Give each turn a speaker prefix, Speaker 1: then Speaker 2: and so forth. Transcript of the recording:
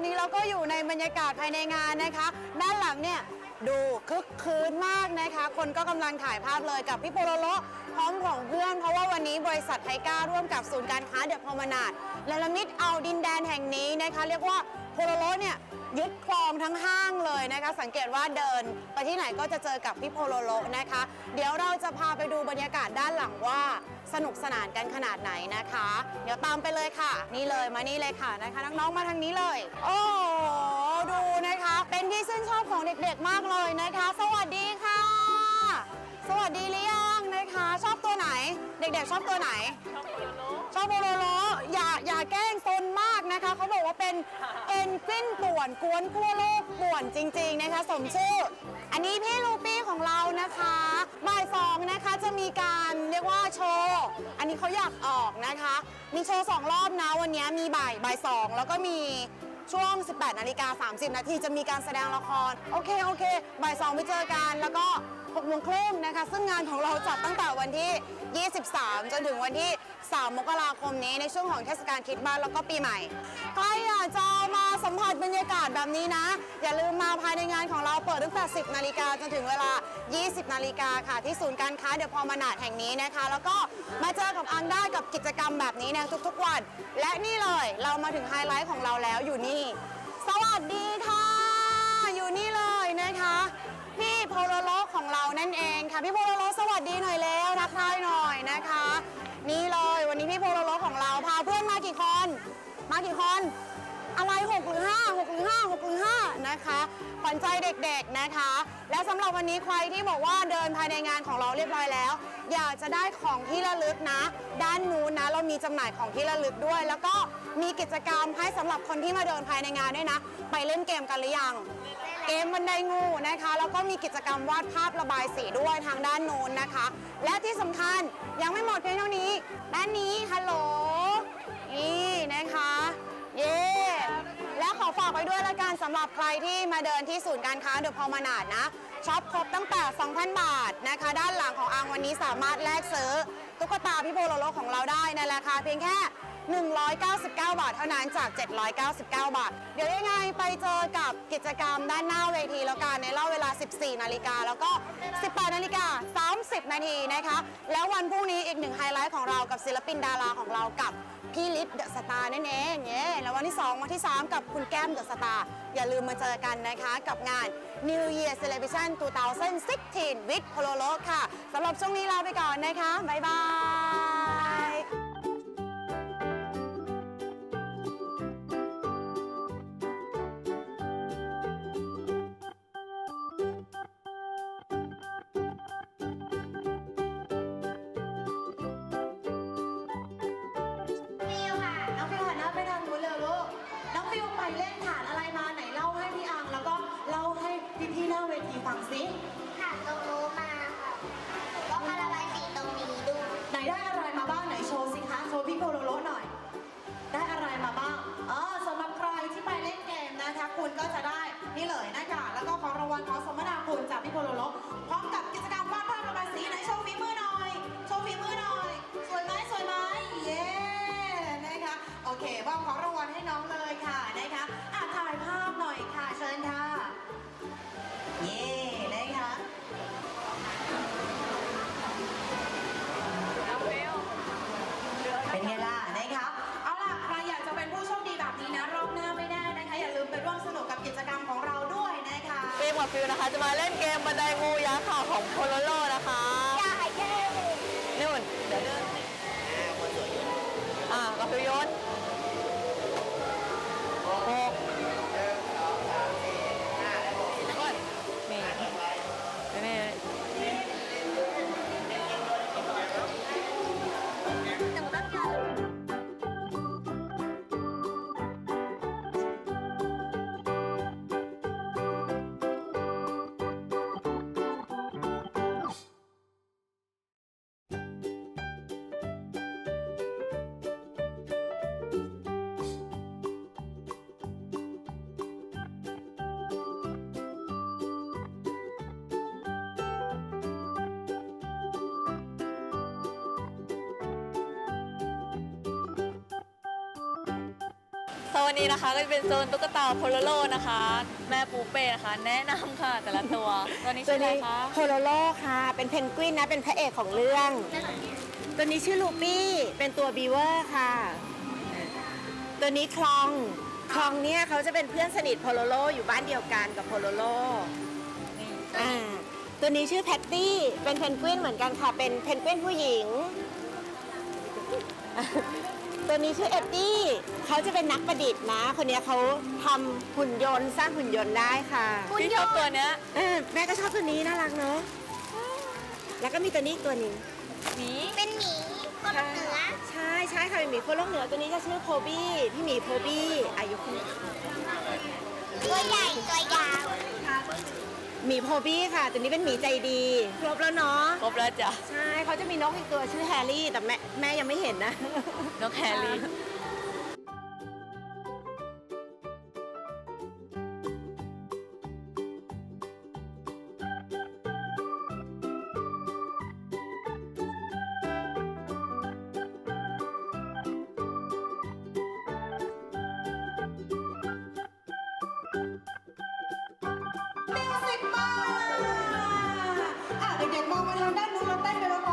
Speaker 1: อนนี้เราก็อยู่ในบรรยากาศภายในงานนะคะ ด้านหลังเนี่ยดูคึกคืนมากนะคะ คนก็กำลังถ่ายภาพเลยกับพี่โปโลโลพร้อมของเพื่อน เพราะว่าวันนี้บริษัทไทก้าร่วมกับศูนย์การค้าเดอะพอมนาดและละมิดเอาดินแดนแห่งนี้นะคะ เรียกว่าโปโลโลเนี่ยยึดครองทั้งห้างเลยนะคะ สังเกตว่าเดินไปที่ไหนก็จะเจอกับพี่โปโลโลนะคะ เดี๋ยวเราจะพาไปดูบรรยากาศด้านหลังว่า สนุกสนานกันขนาดไหนนะคะ เดี๋ยวตามไปเลยค่ะ นี่เลยมานี่เลยค่ะนะคะ น้องๆมาทางนี้เลย โอ้โหดูนะคะ เป็นที่ชื่นชอบของเด็กๆมากเลยนะคะ สวัสดีค่ะ สวัสดีหรือยังนะคะ ชอบตัวไหน เด็กๆ ชอบตัวไหน ชอบโบโลโลอย่าอย่าแกล้งซนมาก นะคะเขาบอกว่าเป็นเอ็นกวินป่วนกวนทั่วโลกป่วนจริง ๆนะคะ สมชื่อ อันนี้พี่ลูปี้ของเรานะคะบ่ายสองนะคะจะมีการเรียกว่าโชว์อันนี้เขาอยากออกนะคะ มีโชว์สองรอบนะวันนี้มีบ่ายบ่ายสองแล้วก็มีช่วง 18 นาฬิกา 30 นาทีจะมีการแสดงละคร โอเค โอเค บ่ายสองไปเจอกัน แล้วก็6โมงครึ่งนะคะ ซึ่งงานของเราจัดตั้งแต่วันที่ 23 จนถึงวันที่ 3 มกราคมนี้ในช่วงของเทศกาลคริสต์มาสแล้วก็ปีใหม่ ใครอยากจะมาสัมผัสบรรยากาศแบบนี้นะ อย่าลืมมาภายในงานของเราเปิดตั้งแต่ 10 นาฬิกาจนถึงเวลา 20 นาฬิกาค่ะ ที่ศูนย์การค้าเดอะพอมานาดแห่งนี้นะคะ แล้วก็มาเจอกับอังได้กับกิจกรรมแบบนี้นะทุกๆวัน และนี่เลยเรามาถึงไฮไลท์ของเราแล้วอยู่นี่ สวัสดีค่ะ อยู่นี่เลยนะคะพี่โพโลโลของเรานั่นเองค่ะพี่โพโลโลสวัสดีหน่อยแล้วทักทายหน่อยนะคะ มากี่คน อะไร6หรือ5 6หรือ5 6หรือ5นะคะขวัญใจเด็กๆนะคะ และสำหรับวันนี้ใครที่บอกว่าเดินภายในงานของเราเรียบร้อยแล้ว อยากจะได้ของที่ระลึกนะ ด้านนู้นนะเรามีจำหน่ายของที่ระลึกด้วย แล้วก็มีกิจกรรมให้สำหรับคนที่มาเดินภายในงานด้วยนะ ไปเล่นเกมกันหรือยัง เกมบันไดงูนะคะ แล้วก็มีกิจกรรมวาดภาพระบายสีด้วยทางด้านโน้นนะคะ และที่สำคัญยังไม่หมดเพียงเท่านี้ ด้านนี้ฮัลโหลนี่ ฝากไว้ด้วยละกันสำหรับใครที่มาเดินที่ศูนย์การค้าเดอะพอมานาดนะช็อปครบตั้งแต่ 2,000 บาทนะคะ ด้านหลังของอังวันนี้สามารถแลกซื้อตุ๊กตาพี่โบโลโลของเราได้ในราคาเพียงแค่ 199 บาท เท่านั้นจาก 799 บาท เดี๋ยวยังไงไปเจอกับกิจกรรมด้านหน้าเวทีแล้วกันในรอบเวลา 14 นาฬิกาแล้วก็ 18 นาฬิกา 30 นาทีนะคะ แล้ววันพรุ่งนี้อีกหนึ่งไฮไลท์ของเรากับศิลปินดาราของเรากับพี่ลิศเดอะสตาร์นั่นเองเย้แล้ววันที่ 2 วันที่ 3 กับคุณแก้มเดอะสตาร์อย่าลืมมาเจอกันนะคะกับงาน New Year Celebration 2016 with Polo Lo ค่ะสำหรับช่วงนี้ลาไปก่อนนะคะ บ๊ายบาย
Speaker 2: ที กั
Speaker 3: บ
Speaker 1: ฟิวนะคะ จะมาเล่นเกมบันไดงูยักษ์ค่ะของโพโลโลนะคะ โซ
Speaker 4: นนี้นะคะก็จะเป็นโซนตุ๊กตาโพโลโลนะคะ แม่ปูเป้นะคะ แนะนำค่ะแต่ละตัวตัวนี้ชื่ออะไรคะ
Speaker 5: โพโลโลค่ะ เป็นเพนกวินนะ เป็นพระเอกของเรื่อง ตัวนี้ชื่อลูปี้ เป็นตัวบีเวอร์ค่ะ ตัวนี้คลอง คลองเนี่ยเขาจะเป็นเพื่อนสนิทโพโลโลอยู่บ้านเดียวกันกับโพโลโล
Speaker 4: นี่
Speaker 5: อ่า ตัวนี้ชื่อแพตตี้ เป็นเพนกวินเหมือนกันค่ะ เป็นเพนกวินผู้หญิง ตัวนี้ชื่อเอ็ดดี้เขาจะเป็นนักประดิษฐ์นะ คนเนี้ยเขาทำหุ่นยนต์สร้างหุ่นยนต์ได้ค่ะ
Speaker 4: พี่ชอบตัวเนี้ย
Speaker 5: เออแม่ก็ชอบตัวนี้น่ารักเนาะแล้วก็มีตัวนี้อีกตัวหนึง
Speaker 4: หมี
Speaker 3: เป็นหมีคนเหนือ
Speaker 5: ใช่ใช่ค่ะเป็นหมีโคโลกเหนือตัวนี้จะชื่อโพบี้พี่หมีโพบี้อายุคุณ
Speaker 3: ตัวใหญ่ตัวยาว
Speaker 5: หมีโพบี้ค่ะ ตัวนี้เป็นหมีใจดี ครบแล้วเนาะ
Speaker 4: ครบแล้วจ้ะ
Speaker 5: ใช่เขาจะมีนกอีกตัวชื่อแฮร์รี่ แต่แม่แม่ยังไม่เห็นนะ
Speaker 4: นกแฮร์รี่ Bárbara